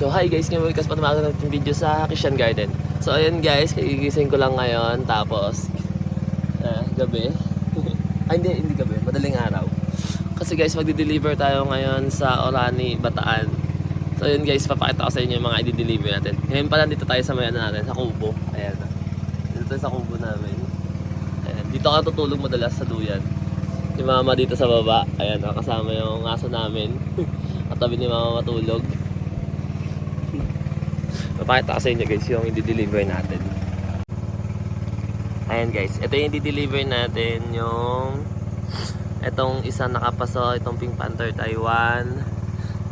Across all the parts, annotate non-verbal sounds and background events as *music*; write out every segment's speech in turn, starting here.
So hi guys, ngayon kasi patumagan natin video sa Christian Garden. So ayun guys, kagigising ko lang ngayon tapos ah, gabi. *laughs* Ay hindi, hindi gabi, madaling araw. Kasi guys, magdi-deliver tayo ngayon sa Orani, Bataan. So ayun guys, papakita ko sa inyo yung mga i-deliver natin. Ngayon pala dito tayo sa mayan natin, sa Kubo. Ayan. Dito tayo sa Kubo namin. Ayan. Dito ka tutulog madalas sa duyan. Si mama dito sa baba. Ayan, kasama yung aso namin. *laughs* Katabi ni mama matulog. Papakita ko sa inyo guys yung i-deliver natin. Ayan guys, ito yung i-deliver natin yung itong isang nakapaso, itong Pink Panther Taiwan.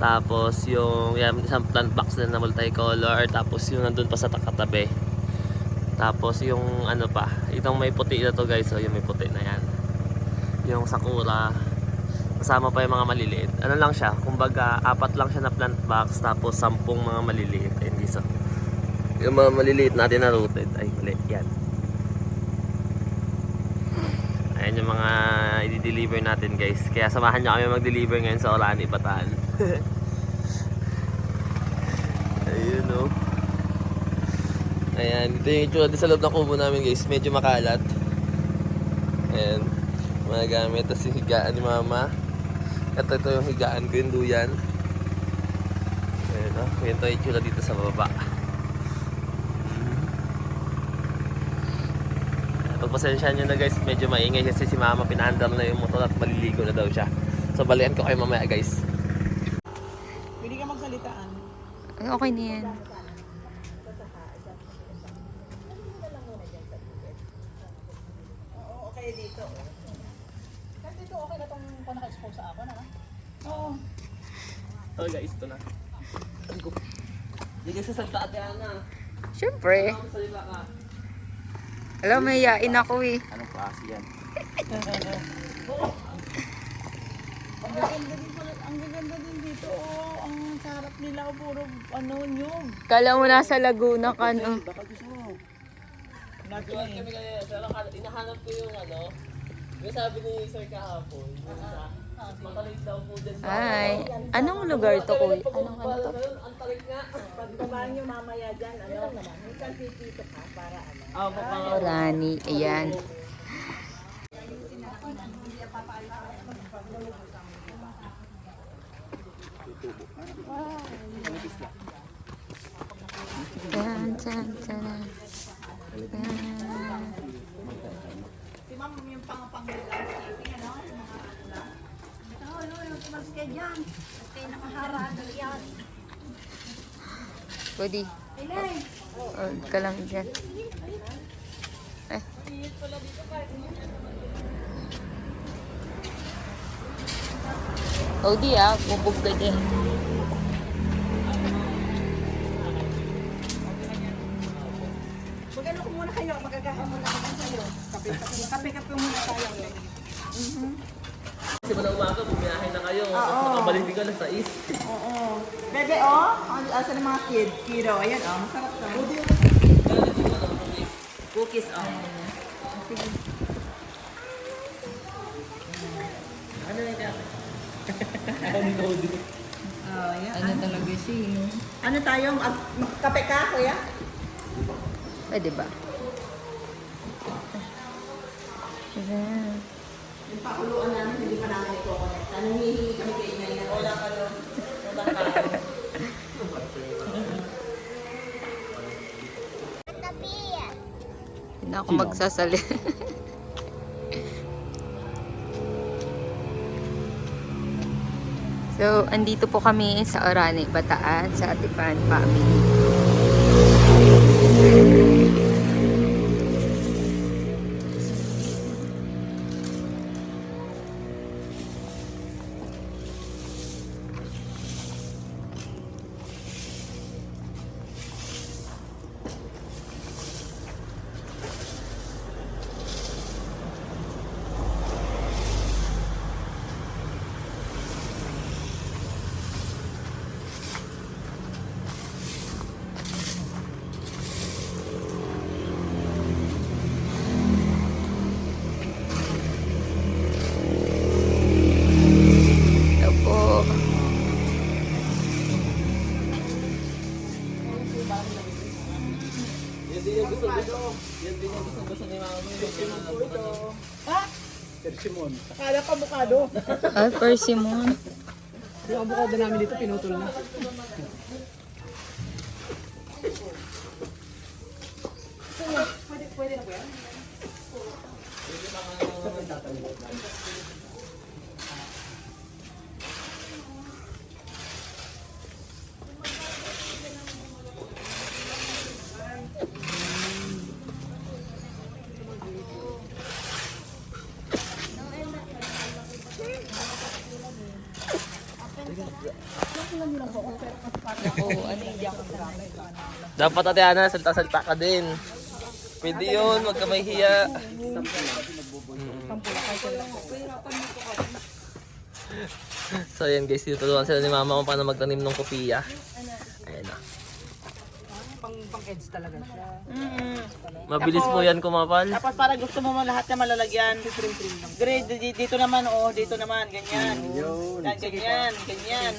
Tapos yung yan, isang plant box na na multicolor. Tapos yung nandun pa sa takatabi. Tapos yung ano pa, itong may puti na to guys. So yung may puti na yan. Yung sakura. Kasama pa yung mga maliliit. Ano lang siya, kumbaga apat lang siya na plant box. Tapos sampung mga maliliit. Guys. So. Yung mga maliliit natin na rooted. Ay, mali. Yan. Ayan yung mga i-deliver natin guys. Kaya samahan nyo kami mag-deliver ngayon sa Orani, Bataan. *laughs* Ayun o. Ayan, ito yung itsura sa loob ng kubo namin guys. Medyo makalat. Ayan. Mga gamit. Tapos yung higaan ni mama. Ito, ito yung higaan ko yung duyan. Ayan o. Ganito yung itsura dito sa baba. Pagpasensya nyo na guys, medyo maingay kasi si mama pinahandle na yung motor at maliligo na daw siya. So balikan ko kayo mamaya guys. Pwede ka magsalitaan. Ay, okay na yan. Okay dito. Kasi dito okay na itong kung naka-expose sa ako na. Oo. Oh guys, ito na. Hindi kasi sa tate na. Siyempre. Ano ka? Alam, may yain ako eh. Anong klase yan? Ang gaganda din pala, ang gaganda din dito. Oh, ang sarap nila, oh, puro ano, nyug. Kala mo nasa Laguna ka, no? Baka gusto mo. Eh. kami pero kal- inahanap ko yung ano, yung sabi ni Sir kahapon, yung sa matalit daw po sa... Ay, anong lugar to, kuya? Anong ano to? Pagbabaan nyo mamaya dyan, ano, minsan pipito ka para ano. Ah, papang... Rani, ayan. Tan, tan, tan. Si ma'am yung pang pang landscaping, ano, ano. Oo, no, yung ka dyan. Kaya nakaharado yan. Pwede. Oh, ka lang dyan. Eh. Oh, di ah. Bubog ka dyan. Magano ko muna kayo, magagahan muna ako sa'yo. Kape-kape muna tayo. Kasi muna umaga, bumiyahe na kayo. Oo. Din ka na sa east. Oo. Bebe, oh. Ang asa ng mga kid. Kiro. Ayan, oh. Masarap to. Cookies, oh. Ano yung kaya? *laughs* Ano? Oh, yan. Ano talaga siya? Ano tayo? Ah, kape ka, kuya? Pwede ba? Ayan. Yung pakuluan namin, hindi pa namin i-connect. Ano, hihingi kami kay Inay na. Wala ka doon. Wala ka Hindi na ako magsasali. *laughs* so, andito po kami sa Orane, Bataan, sa Atipan Family. Din yung gusto gusto. Yan din yung gusto gusto ni mama mo. Yung Ha? Persimon. Akala pa bukado. Ay, persimmon. Yung avocado namin dito, pinutol na. Oo, Dapat ate Ana, salta-salta ka din. Pwede yun, wag ka may hiya. So ayan guys, tutulungan sila ni mama kung paano magtanim ng kopiya. Ayan na. Pang, pang edge talaga siya. Mabilis po yan kumapal. Tapos para gusto mo lahat na malalagyan. Grade, di- dito naman, oh, dito naman, ganyan. Yun. Yan, ganyan, ganyan.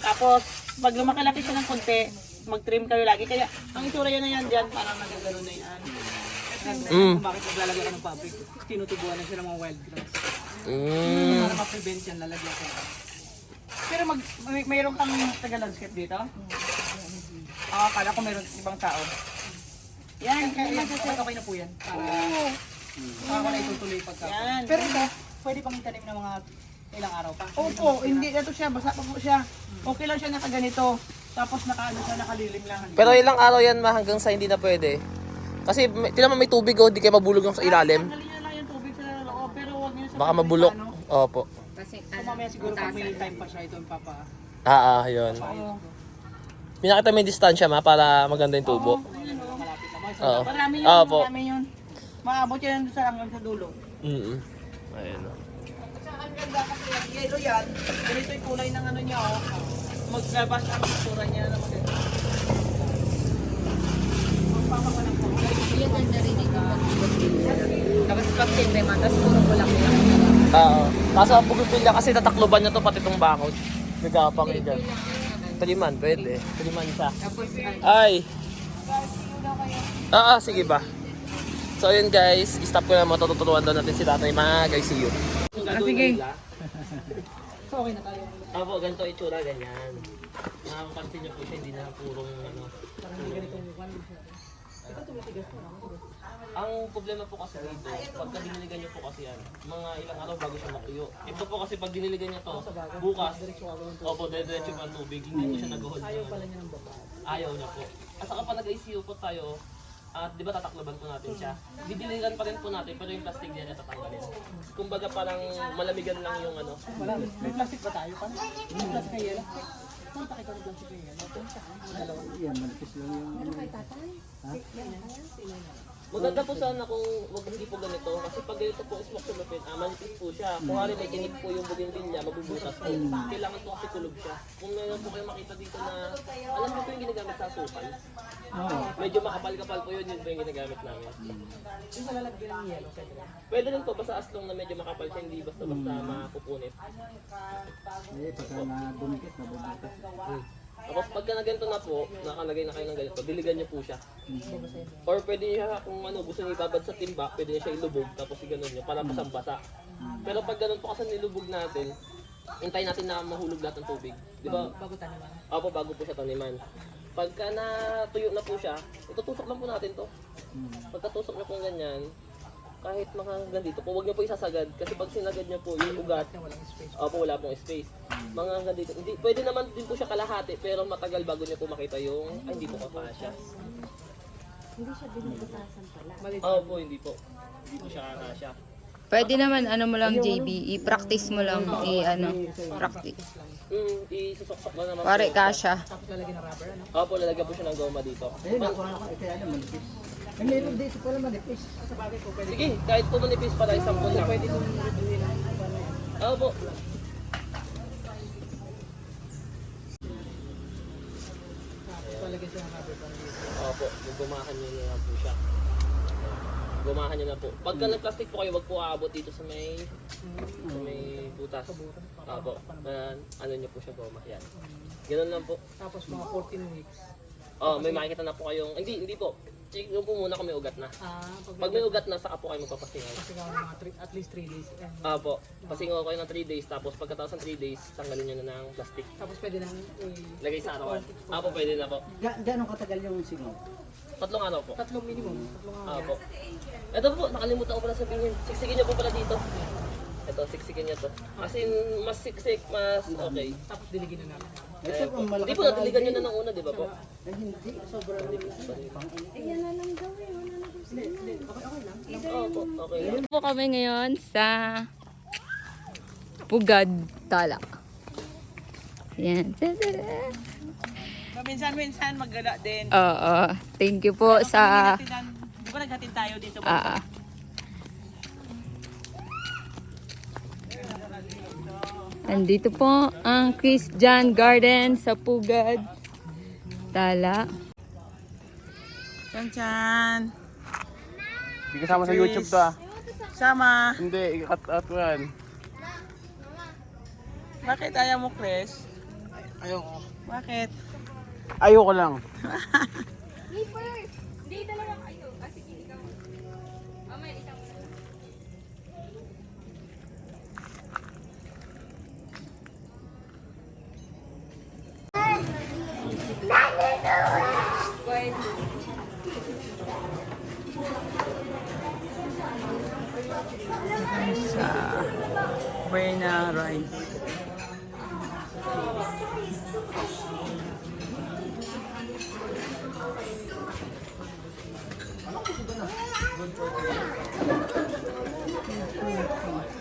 Tapos, pag lumakalaki siya ng konti, mag-trim kayo lagi. Kaya, ang itsura yan na yan dyan, parang nagagano na yan. Mm. Kung bakit naglalagay ka ng fabric, tinutubuan na siya ng mga wild grass. Mm. Para ma-prevent yan, lalagyan ka. Pero mag, may, mayroon kang taga-landscape dito? Ah, akala ko mayroon ibang tao. Yan, kaya okay, okay na po yan. Para, para ko na itutuloy pagka. Yan. Pero ito, pwede pang itanim ng mga ilang araw pa. Opo, hindi na to siya, basa pa po siya. Okay lang siya nakaganito. Tapos nakaano siya, nakalilim lang. Pero ilang araw yan ma hanggang sa hindi na pwede. Kasi may- tinan mo may tubig oh, di kayo mabulog yung sa ilalim. Tanggalin niya lang yung tubig sa loob, pero huwag niyo sa Baka mabulok. ano. Opo. Kasi, So mamaya siguro pag may time pa siya, ito yung papa. Ah, ah, yun. Oo. Pinakita mo yung distansya ma para maganda yung tubo. Ayun, oh. Malapit naman. Oo. Marami yun, Opo. marami yun. Maabot yan sa hanggang sa dulo. Mm Ayun. oh. Ang ganda kasi yung yellow yan, ganito yung kulay ng ano niya, oh. Maglabas ang itsura niya na maganda. Magpapakalang po. yung ganda rin ito. Tapos pag tinreman, tapos puro bulak-bulak. Oo. Kaso ang bugipilya kasi tatakloban niya to pati itong bakod. Nagkapang eh dyan. Taliman, pwede. Taliman siya. Ano, Ay! Ah, ah, sige ba? So yun guys, stop ko na matututuruan daw natin si tatay mga guys, see you. Ah, sige. So okay na tayo. Apo, ganito itsura, ganyan. Nakakapansin niyo po siya, hindi na purong ano. Ang problema po kasi dito, pagka diniligan niyo po kasi yan, mga ilang araw bago siya makuyo. Ito po kasi pag diniligan niya to, bukas, opo, diretso pa ang tubig, hindi po siya nag-hold. Ayaw pala niya ng baba. Ayaw niya po. At saka pa nag-ICU po tayo, at di ba tatakloban po natin siya? Didiligan pa rin po natin, pero yung plastic niya niya tatanggalin. Kumbaga parang malamigan lang yung ano. Wala, may plastic ba tayo pa? May plastic na yelo? Saan pa kayo ng plastic na yelo? Dalawa. Yan, manipis lang yung... Ano kay tatay? Maganda po sana kung wag hindi po ganito kasi pag ganito po smoke sulupin, ah, manipis po siya. Kung hari may tinig po yung bougainvillea, mabubutas po. Kailangan po kasi kulog siya. Kung meron po kayo makita dito na, alam niyo po yung ginagamit sa asukal. Medyo makapal-kapal po yun, yun po yung ginagamit namin. Yung malalagyan ng yelo, lang. Pwede rin po basta as long na medyo makapal siya, hindi basta-basta mapupunit. Eh, pagka na dumikit, nabubutas. Hmm. Tapos pagka na ganito na po, nakalagay na kayo ng ganito, diligan niyo po siya. Or pwede niya, kung ano, gusto niya ibabad sa timba, pwede niya siya ilubog, tapos iganon niyo, para basang-basa. Pero pag ganun po kasi nilubog natin, hintayin natin na mahulog lahat ng tubig. Di ba? Bago tanaman. Opo, bago po siya taniman. Pagka natuyo na po siya, itutusok lang po natin to. Pagkatusok niyo po ganyan, kahit mga hanggang dito po, huwag niyo po isasagad. Kasi pag sinagad niyo po yung ugat. Opo, wala pong space. Mga hanggang dito. Hindi, pwede naman din po siya kalahati, pero matagal bago niyo po makita yung, ay hindi po kakasya. Hindi siya binubutasan pala. Opo, hindi po. Hindi po siya kakasya. Pwede naman, ano mo lang, JB, i-practice mo lang, i-ano, practice. Hmm, isusok-sok lang naman Pare, kasha. Tapos lalagyan ng rubber, ano? Opo, lalagyan po siya ng goma dito. Eh, nakuha ko. Kaya ano, Ang meron dito pala manipis. Sa bagay po, pwede. Sige, kahit po manipis pa tayo, sampun lang. Pwede kong reviewin ang yan. Opo. Palagyan siya ng. Opo, gumahan niyo na po siya. Gumahan niyo na po. Pagka nag-plastic po kayo, wag po aabot dito sa may sa may butas. Opo. Na, ano niyo po siya goma. Yan. Ganun lang po. Tapos mga 14 weeks. Oh, may makikita na po kayong, hindi, hindi po. Check po muna kung may ugat na. Ah, Pag may ugat na, saka po kayo magpapasingaw. Ng mga three- at least 3 days. Eh. Ah po, pasingaw kayo ng 3 days, tapos pagkatapos ng 3 days, tanggalin nyo na ng plastic. Tapos pwede nang eh, Lagay sa arawan. Ah po, pwede na po. Ga- Gano'ng katagal yung singaw? Tatlong ano po. tatlong minimum. Tatlong Ah po. Ito po, nakalimutan ko pala sabihin. Siksikin nyo po pala dito. Ito, siksikin nyo to. As in, mas siksik, mas okay. Tapos diligin na natin. Ito kung malaki Hindi po, natiligan nyo na ng una, di ba po? Ay, hindi. Sobrang Ayan na lang gawin. Wala na gusto na. Oo po, okay lang. Po kami ngayon sa Pugad Tala. Yan. Minsan-minsan maggala din. Oo. Thank you po sa... Di ba naghatid tayo dito? Ah, Nandito po ang Christian Garden sa Pugad. Tala. Chan-chan. Hindi kasama sa YouTube to ah. Sama. Hindi, i-cut out ko yan. Bakit ayaw mo, Chris? Ayoko. Bakit? Ayoko lang. *laughs* Sa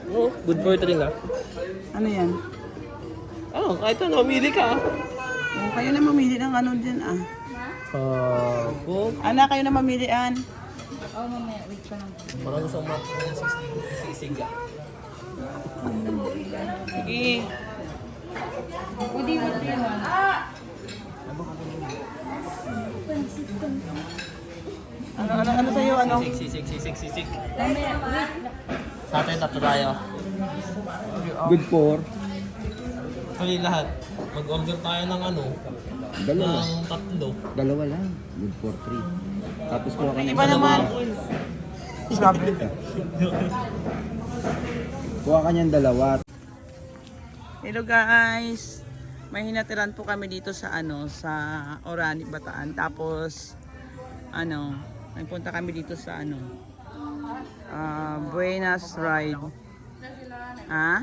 Oh, good for three na. Ano yan? Oh, kahit ano, mamili ka. Oh, kayo na mamili ng ano dyan ah. Ah, po. Ana, kayo na mamilian. Parang gusto mo sisig ah. Sige. Ano, ano, ano sa'yo, ano? Sisig, sisig, sisig, sisig. Sa atin, tatlo tayo. Good for Kali lahat. Mag-order tayo ng ano, dalawa. ng tatlo. Dalawa lang. Good for three. Tapos kuha ka ng Iba naman. Sabi. Kuha ka niyang dalawa. Hello guys. May hinatiran po kami dito sa ano sa Orani Bataan. Tapos ano, nagpunta kami dito sa ano ah Buenas Ride. Ha?